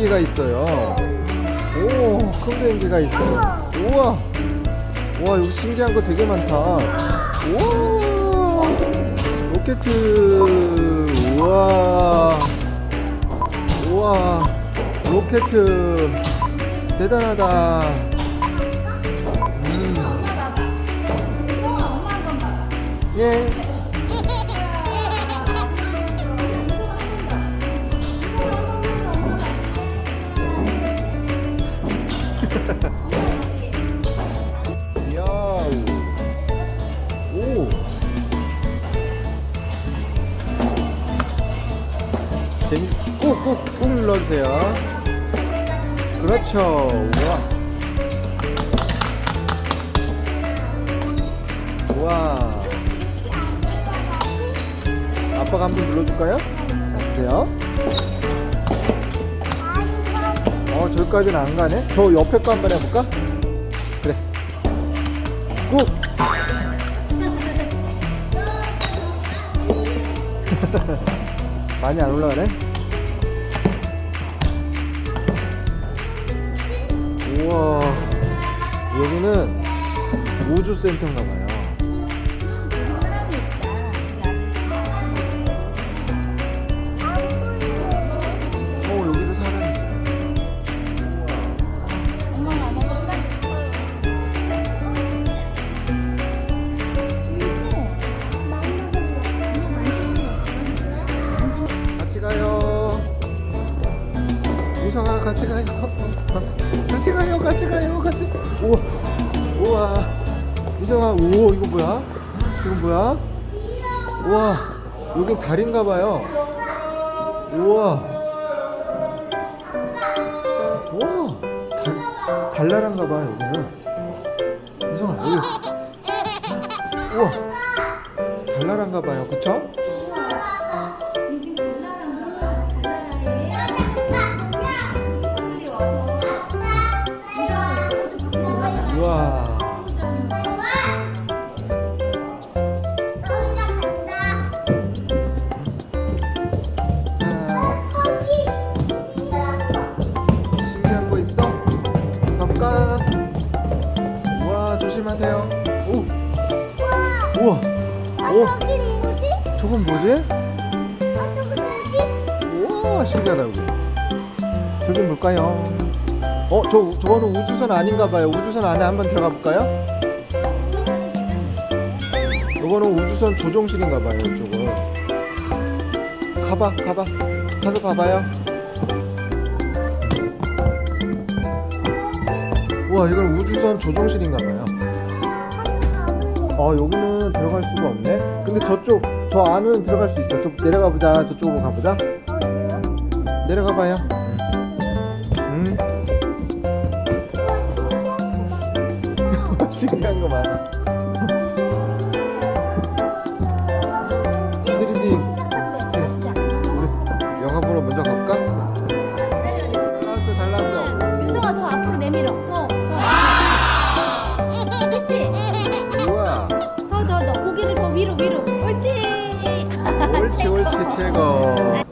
비행기가 있어요. 오, 큰 비행기가 있어요. 우와, 우와 여기 신기한 거 되게 많다. 우와, 로켓, 우와, 우와, 로켓 대단하다. 음, 예. 재미 꾹꾹 꾹 눌러주세요. 그렇죠. 우와. 우와. 아빠가 한번 눌러줄까요? 자, 보세요. 어, 저기까지는 안 가네. 저 옆에 거 한번 해볼까? 그래. 꾹! 많이 안 올라가네? 우와. 여기는 우주센터인가 봐요. 유성아 같이 가요. 같이 가요. 같이 가요. 같이. 우와. 우와. 유성아, 오 이거 뭐야? 이건 뭐야? 우와. 여긴 달인가 봐요. 우와. 우와. 달, 달나라인가 봐 여기는. 유성아, 여기. 우와. 달나라인가 봐요. 그쵸? 조심하세요. 오, 우와, 오, 저건 뭐지? 우와, 신기하다, 여기. 저긴 뭘까요? 어, 저, 저거는 우주선 아닌가 봐요. 우주선 안에 한번 들어가 볼까요? 이거는 우주선 조종실인가 봐요, 이쪽은. 가봐, 가봐. 가서 봐봐요. 우와, 이건 우주선 조종실인가 봐요. 어, 여기는 들어갈 수가 없네. 근데 저쪽, 저 안은 들어갈 수 있어. 좀 내려가 보자. 저쪽으로 가보자. 내려가 봐요. 음. 신기한 거 많아. 옳지, 옳지, 최고.